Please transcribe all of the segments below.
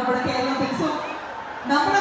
നമ്മുടെ കേരള പിൽസും നമ്മുടെ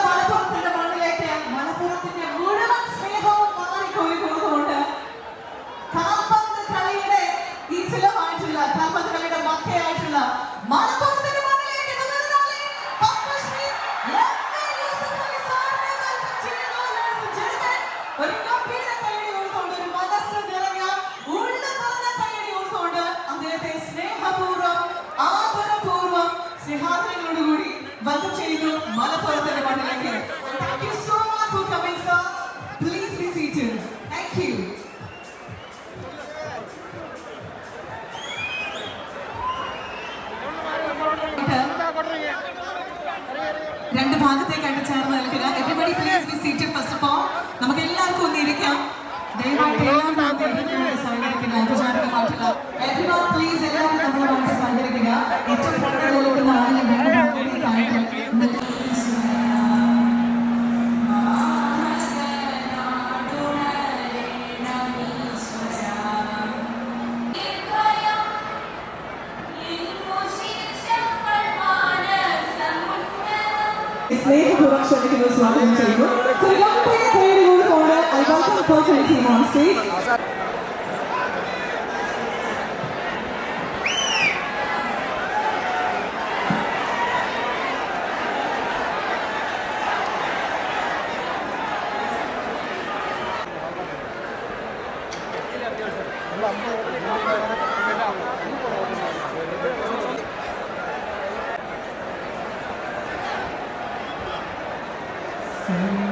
production in this lovely table. So we've got a big team on stage. Mm-hmm.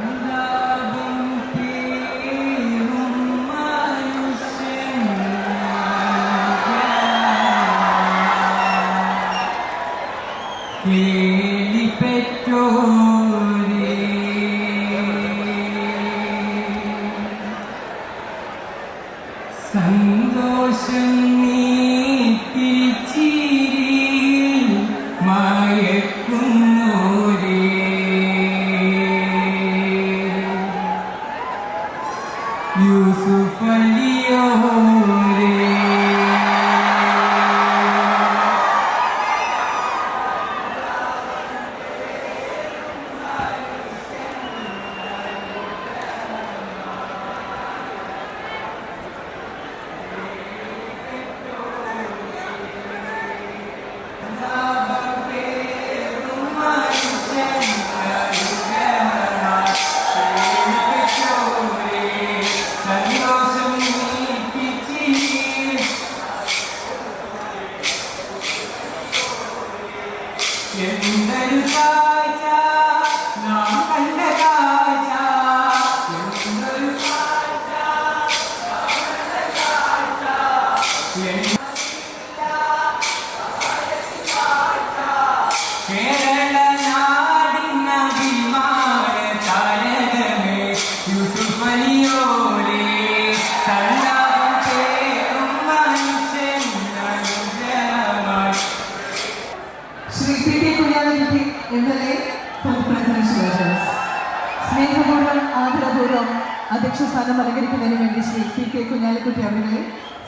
K Kunhalikutty അവരുടെ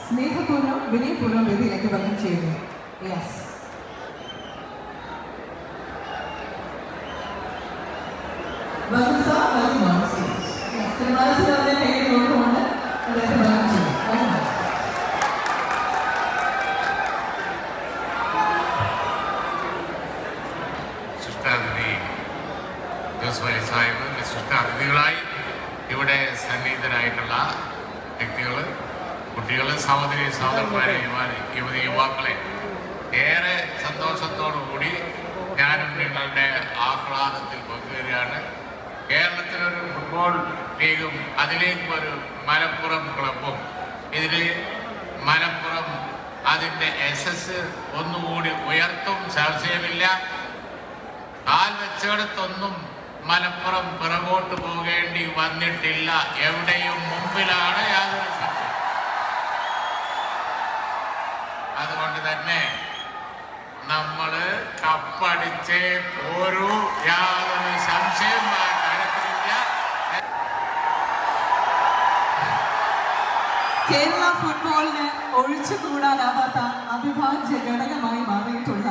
സ്നേഹപൂർവം വിനയപൂർവം വേദിയിലേക്ക് വരണം ചെയ്യുന്നു. യെസ് ലീഗും അതിലേക്ക് ഒരു മലപ്പുറം ക്ലബും. ഇതിൽ മലപ്പുറം അതിന്റെ എസ് എസ് ഒന്നുകൂടി ഉയർത്തും ചർച്ചയുമില്ല കാൽ വെച്ചിടത്തൊന്നും മലപ്പുറം പിറകോട്ട് പോകേണ്ടി വന്നിട്ടില്ല. എവിടെയും മുമ്പിലാണ് യാതൊരു അതുകൊണ്ട് തന്നെ നമ്മൾ കപ്പടിച്ചേ പോരൂ. യാതൊരു സംശയം കേരള ഫുട്ബോളിന് ഒഴിച്ചുകൂടാനാവാത്ത അവിഭാജ്യ ഘടകമായി മാറിയിട്ടുള്ള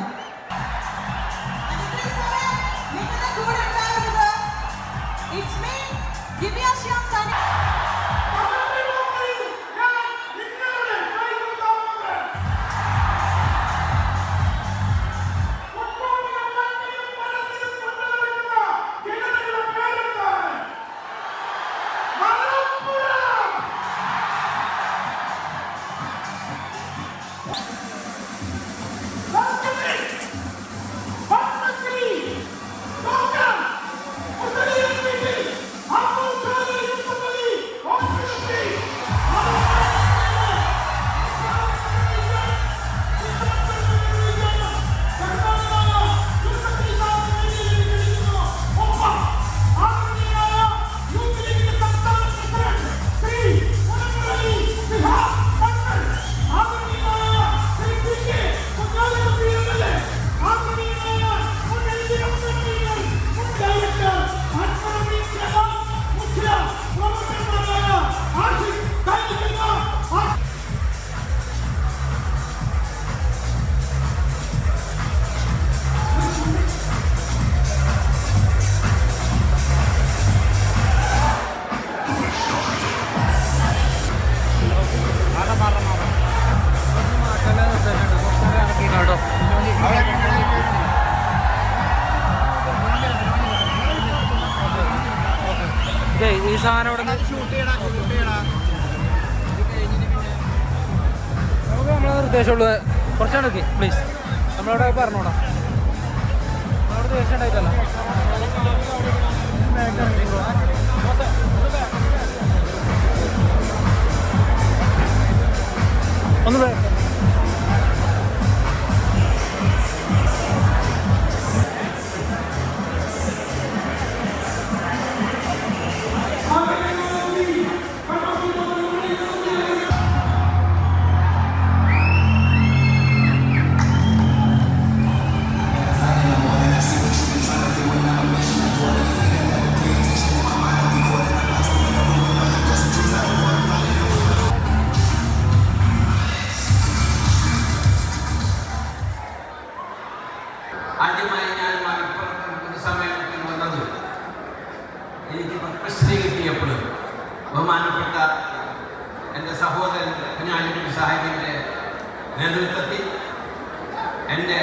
സാധനം ഇവിടെ നമുക്ക് നമ്മളെ നിർദ്ദേശമുള്ളൂ. കുറച്ചാണ് ഓക്കെ പ്ലീസ് നമ്മളവിടെ പറഞ്ഞോടാം. അവിടെ ദേഷ്യം ഉണ്ടായിട്ടല്ല. ഒന്ന് പത്മശ്രീ കിട്ടിയപ്പോൾ ബഹുമാനപ്പെട്ട എന്റെ സഹോദരൻ കുഞ്ഞാലിക്കുട്ടി സാഹിബിന്റെ നേതൃത്വത്തിൽ എന്റെ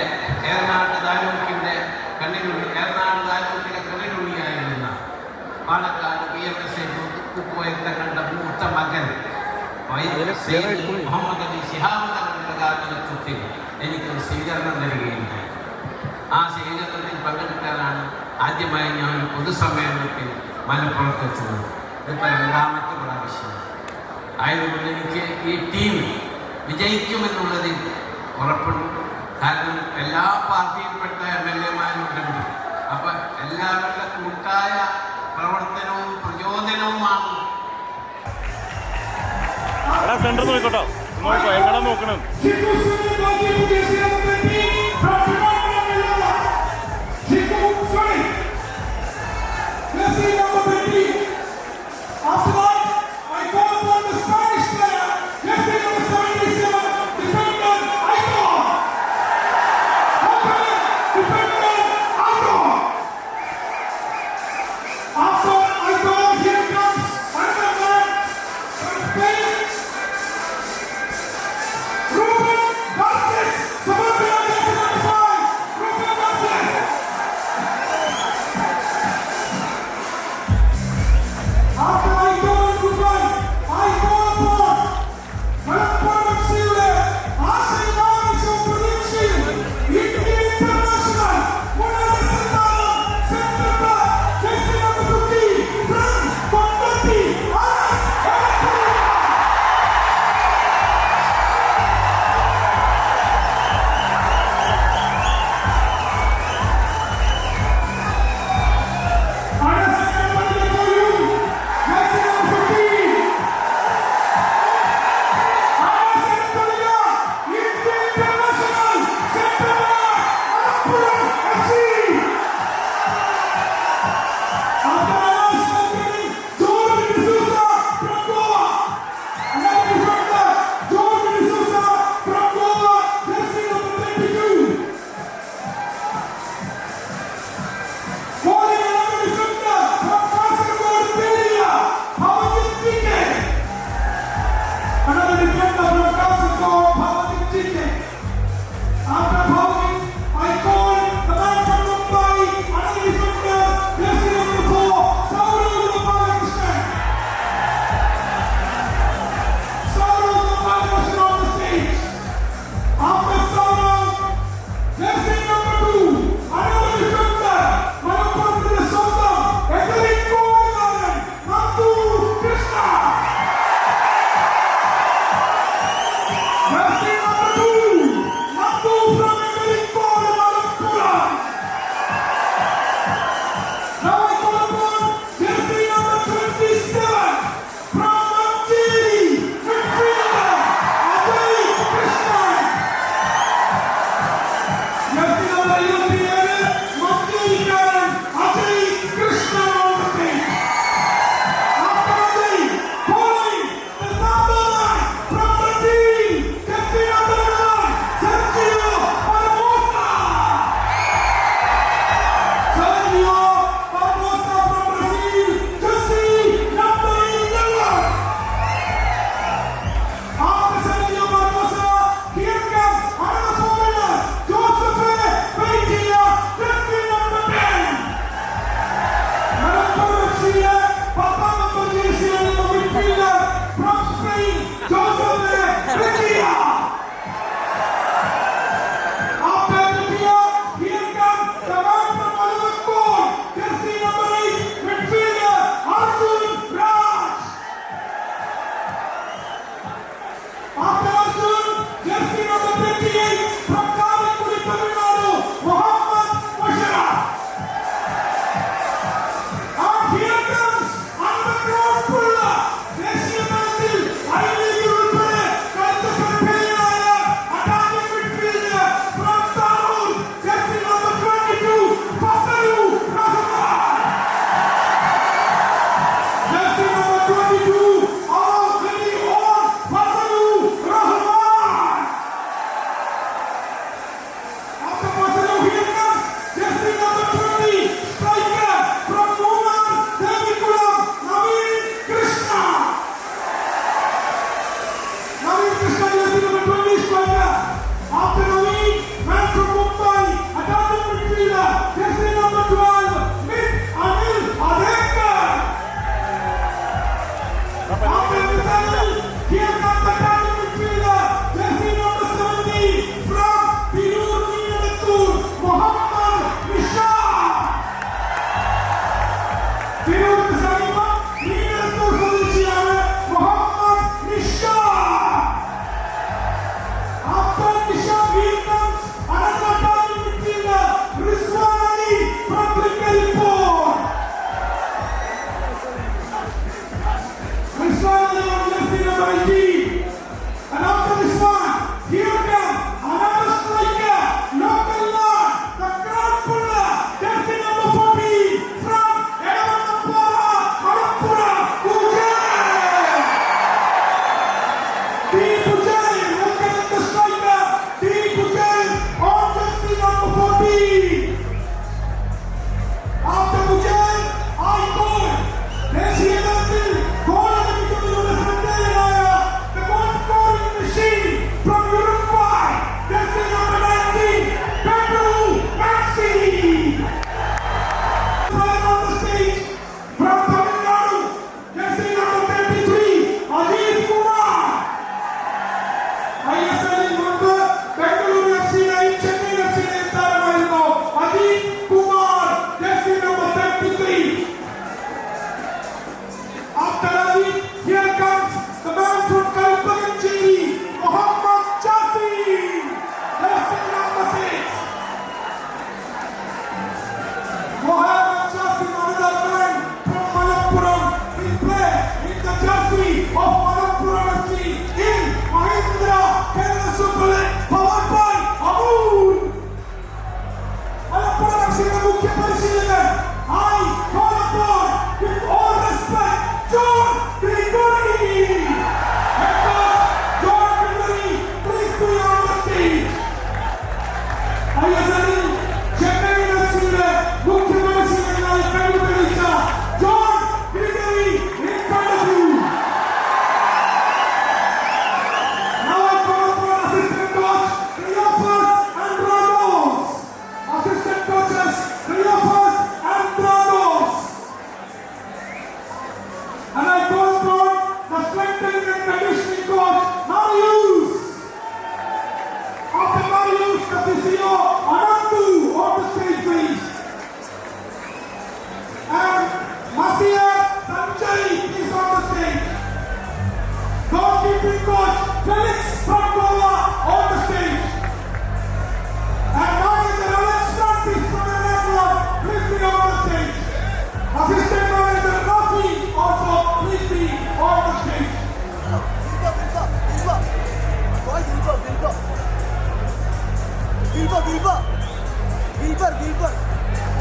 ഏറനാട് താലൂക്കിന്റെ കണ്ണിനുള്ളി ഏറനാട് താലൂക്കിന്റെ കണ്ണിനുള്ളിയായിരുന്ന പാലക്കാട് പി എം എസ് കുക്കുവയത്തെ കണ്ട മൂത്ത മകൻ മുഹമ്മദ് അലി ശിഹാബ് തങ്ങളുടെ നേതൃത്വത്തിൽ എനിക്കൊരു സ്വീകരണം നൽകുകയുണ്ടായി. ആ സ്വീകരണത്തിൽ പങ്കെടുക്കാനാണ് ആദ്യമായി ഞാൻ പൊതുസമ്മേളനത്തിൽ മലപ്പുറത്തെത്തുന്നത് ഇതിപ്പോൾ രണ്ടാമത്തെ പ്രാവശ്യം ആയതുകൊണ്ട് എനിക്ക് ഈ ടീം വിജയിക്കുമെന്നുള്ളതിൽ ഉറപ്പുണ്ട്. കാരണം എല്ലാ പാർട്ടിയിൽപ്പെട്ട എം എൽ എമാരുണ്ടെങ്കിൽ അപ്പം എല്ലാവരുടെ കൂട്ടായ പ്രവർത്തനവും പ്രചോദനവുമാണ്. സെന്റർ നോക്കട്ടോ നോക്കോ എങ്ങനെ നോക്കണം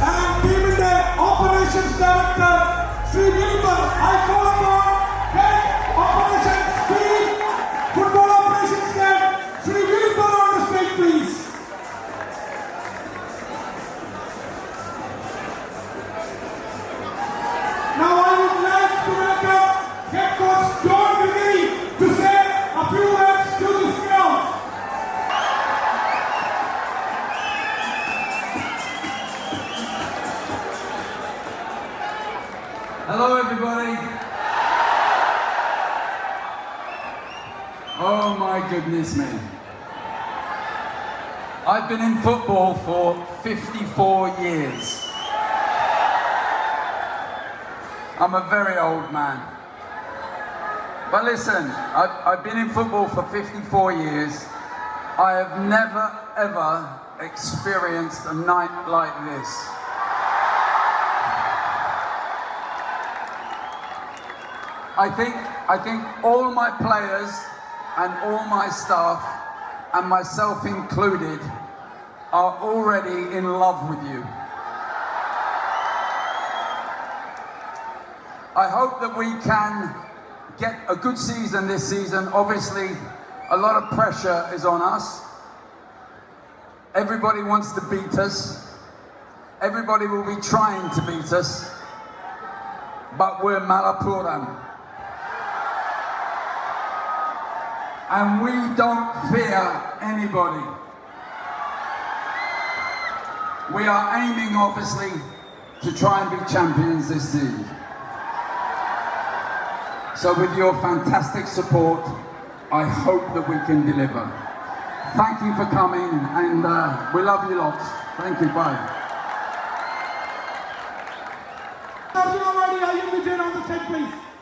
And ടീമിന്റെ operations director Shri Wilbur I call upon head operations Oh my goodness me. I've been in football for 54 years. I'm a very old man. But listen, I've, I've been in football for 54 years. I have never ever experienced a night like this. I think I think all my players and all my staff and myself included are already in love with you. I hope that we can get a good season this season. Obviously, a lot of pressure is on us. Everybody wants to beat us. Everybody will be trying to beat us. But we're Malapuram. And we don't fear anybody. We are aiming, obviously, to try and be champions this season. So, with your fantastic support, I hope that we can deliver. Thank you for coming, and uh, we love you lots. Thank you. Bye. Arjuna Wadi, I am Vijay on the stage please.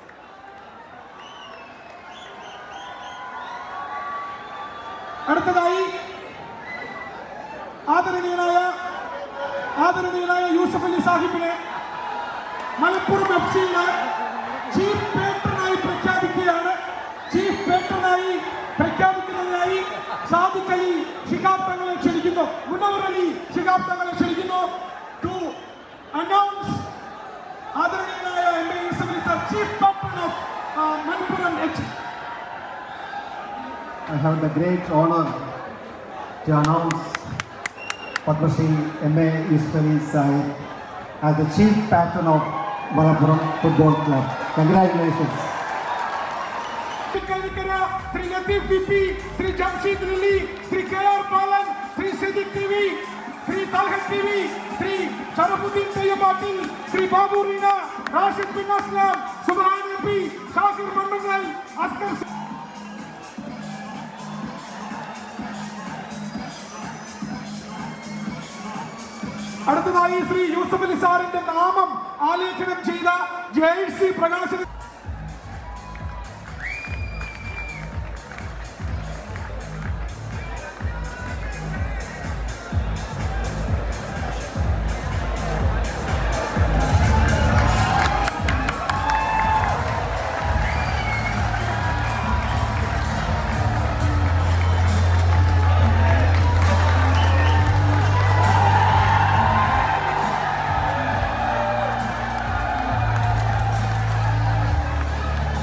അടുത്തതായി ആദരണീയനായ ആദരണീയനായ യൂസഫ് അലി സാഹിബിനെ Malappuram F സിയുടെ chief പേട്രനായി പ്രഖ്യാപിക്കുകയാണ്. Chief പേട്രനായി പ്രഖ്യാപിക്കുന്നതിനായി സാദിഖ് അലി തങ്ങളെ ക്ഷണിക്കുന്നു. മുനവർ അലി ശിഹാബ് തങ്ങളെ ക്ഷണിക്കുന്നു. ടു അനൗൺസ് ആദരണീയനായ M. A. Yusuf Ali sir chief patron of Malappuram H I have the great honor to announce Padma Shri M.A. Yusufali Sahib as the chief patron of Malappuram Football Club. Congratulations. Kainikkara Shri Latheef V P Shri Jamsheed Lilly Shri K R Balan Shri Siddique T V Shri Thalhath T V Shri Sharafudheen Thayyabattil Shri Babu Reena Rashid bin Aslam Subhan M P Shakir Mannungal Askar അടുത്തതായി ശ്രീ യൂസഫ് അലി സാറിന്റെ നാമം ആലേഖനം ചെയ്ത jersey പ്രകാശന